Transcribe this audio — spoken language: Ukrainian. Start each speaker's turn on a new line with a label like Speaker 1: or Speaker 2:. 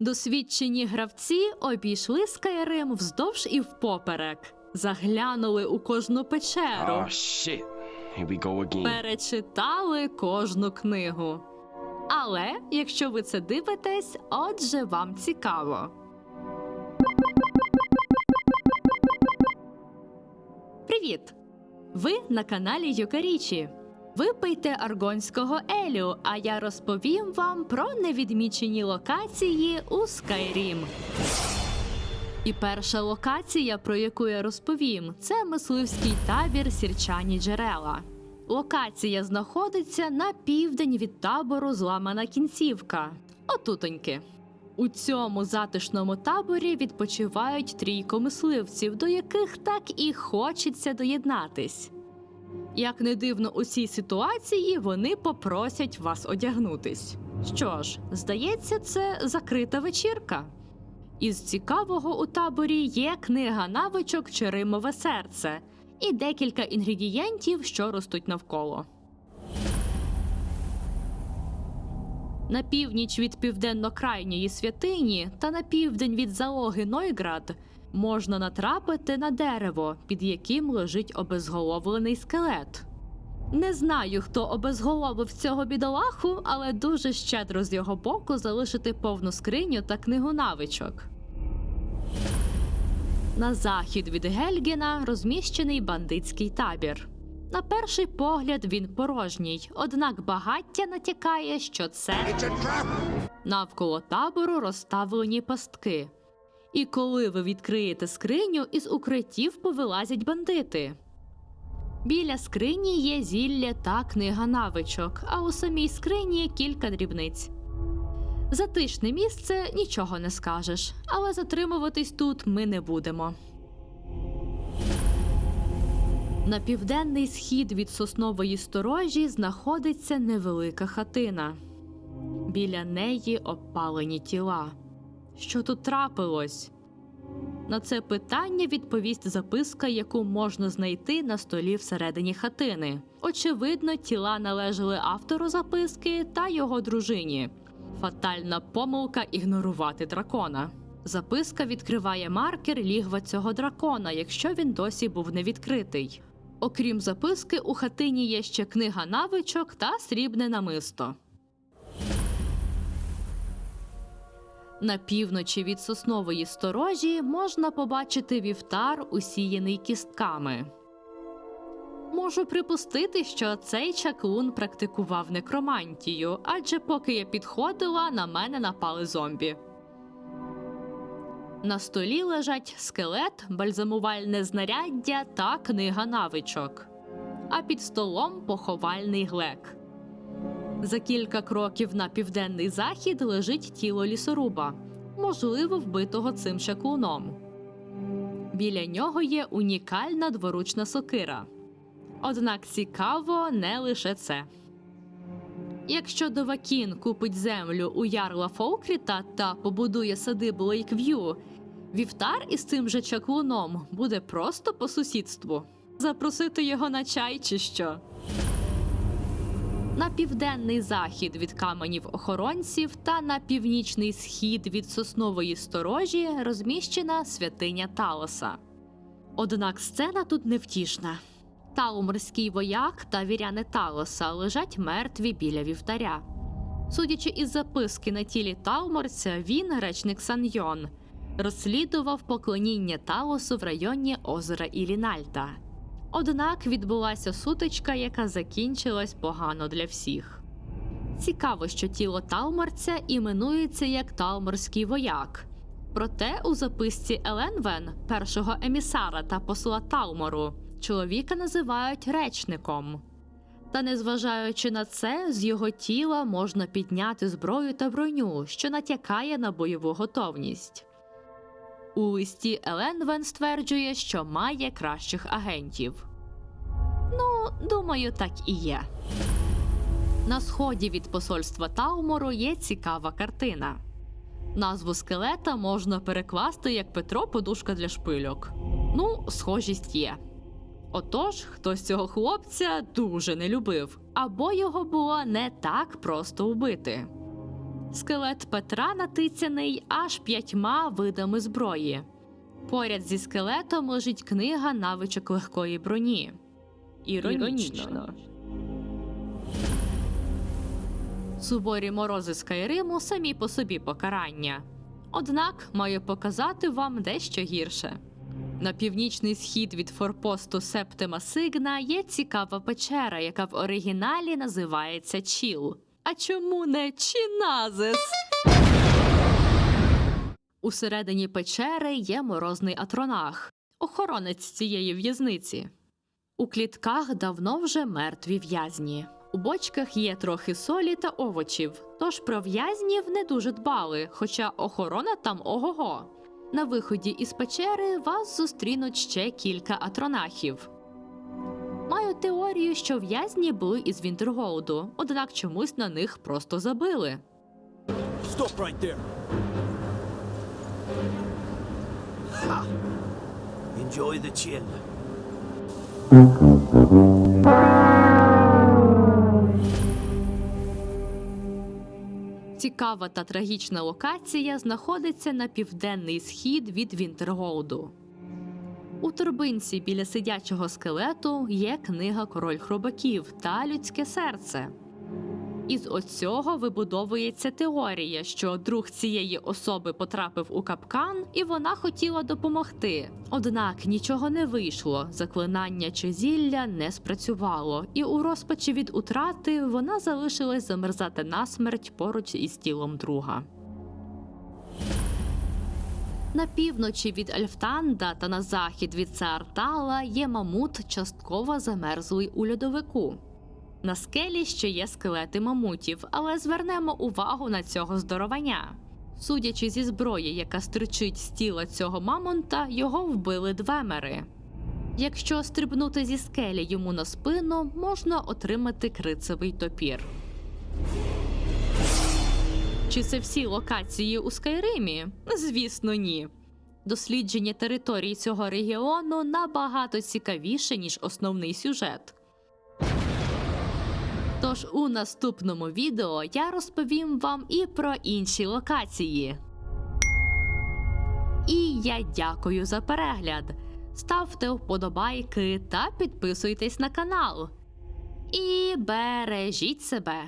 Speaker 1: Досвідчені гравці обійшли Скайрим вздовж і впоперек, заглянули у кожну печеру,
Speaker 2: Oh shit. Here we go again.
Speaker 1: перечитали кожну книгу. Але якщо ви це дивитесь, отже вам цікаво. Привіт! Ви на каналі Юкарічі. Випийте аргонського елю, а я розповім вам про невідмічені локації у Скайрім. І перша локація, про яку я розповім, це мисливський табір Сірчані джерела. Локація знаходиться на південь від табору Зламана кінцівка. Отутоньки. У цьому затишному таборі відпочивають трійко мисливців, до яких так і хочеться доєднатись. Як не дивно у цій ситуації, вони попросять вас одягнутись. Що ж, здається, це закрита вечірка. Із цікавого у таборі є книга навичок Черимове серце і декілька інгредієнтів, що ростуть навколо. На північ від південно-крайньої святині та на південь від залоги Нойград можна натрапити на дерево, під яким лежить обезголовлений скелет. Не знаю, хто обезголовив цього бідолаху, але дуже щедро з його боку залишити повну скриню та книгу навичок. На захід від Гельгена розміщений бандитський табір. На перший погляд він порожній, однак багаття натякає, що це навколо табору розставлені пастки. І коли ви відкриєте скриню, із укриттів повилазять бандити. Біля скрині є зілля та книга навичок, а у самій скрині кілька дрібниць. Затишне місце нічого не скажеш, але затримуватись тут ми не будемо. На південний схід від соснової сторожі знаходиться невелика хатина. Біля неї обпалені тіла. Що тут трапилось? На це питання відповість записка, яку можна знайти на столі всередині хатини. Очевидно, тіла належали автору записки та його дружині. Фатальна помилка ігнорувати дракона. Записка відкриває маркер лігва цього дракона, якщо він досі був не відкритий. Окрім записки, у хатині є ще книга навичок та срібне намисто. На півночі від соснової сторожі можна побачити вівтар, усіяний кістками. Можу припустити, що цей чаклун практикував некромантію, адже поки я підходила, на мене напали зомбі. На столі лежать скелет, бальзамувальне знаряддя та книга навичок. А під столом поховальний глек. За кілька кроків на південний захід лежить тіло лісоруба, можливо, вбитого цим чаклуном. Біля нього є унікальна дворучна сокира. Однак цікаво не лише це. Якщо Довакін купить землю у ярла Фолкріта та побудує садибу Лейкв'ю, вівтар із цим же чаклуном буде просто по сусідству. Запросити його на чай чи що. На південний захід від каменів охоронців та на північний схід від соснової сторожі розміщена святиня Талоса. Однак сцена тут невтішна. Тауморський вояк та віряни Талоса лежать мертві біля вівтаря. Судячи із записки на тілі Тауморця, він, речник Саньйон, розслідував поклоніння Талосу в районі озера Ілінальта. Однак відбулася сутичка, яка закінчилась погано для всіх. Цікаво, що тіло Талморця іменується як Талморський вояк. Проте у записці Еленвен, першого емісара та посла Талмору, чоловіка називають речником. Та незважаючи на це, з його тіла можна підняти зброю та броню, що натякає на бойову готовність. У листі Еленвен стверджує, що має кращих агентів. Ну, думаю, так і є. На сході від посольства Таумору є цікава картина. Назву скелета можна перекласти як Петро подушка для шпильок. Ну, схожість є. Отож, хтось цього хлопця дуже не любив, або його було не так просто вбити. Скелет Петра натицяний аж п'ятьма видами зброї. Поряд зі скелетом лежить книга навичок легкої броні. Іронічно. Суворі морози Скайриму самі по собі покарання. Однак маю показати вам дещо гірше. На північний схід від форпосту Септима Сигна є цікава печера, яка в оригіналі називається Чіл. А чому не Чіназис? Усередині печери є морозний атронах, охоронець цієї в'язниці. У клітках давно вже мертві в'язні. У бочках є трохи солі та овочів, тож про в'язнів не дуже дбали, хоча охорона там ого-го. На виході із печери вас зустрінуть ще кілька атронахів. Теорію, що в'язні були із Вінтерголду, однак чомусь на них просто забили.
Speaker 3: Stop right there. Ha! Enjoy the chill.
Speaker 1: Цікава та трагічна локація знаходиться на південний схід від Вінтерголду. У торбинці біля сидячого скелету є книга Король хробаків та людське серце. Із оцього вибудовується теорія, що друг цієї особи потрапив у капкан, і вона хотіла допомогти. Однак нічого не вийшло, заклинання чи зілля не спрацювало, і у розпачі від утрати вона залишилась замерзати насмерть поруч із тілом друга. На півночі від Альфтанда та на захід від Саартала є мамут, частково замерзлий у льодовику. На скелі ще є скелети мамутів, але звернемо увагу на цього здоровання. Судячи зі зброї, яка стричить з тіла цього мамонта, його вбили двемери. Якщо стрибнути зі скелі йому на спину, можна отримати крицевий топір. Чи це всі локації у Скайримі? Звісно, ні. Дослідження території цього регіону набагато цікавіше, ніж основний сюжет. Тож у наступному відео я розповім вам і про інші локації. І я дякую за перегляд. Ставте вподобайки та підписуйтесь на канал. І бережіть себе.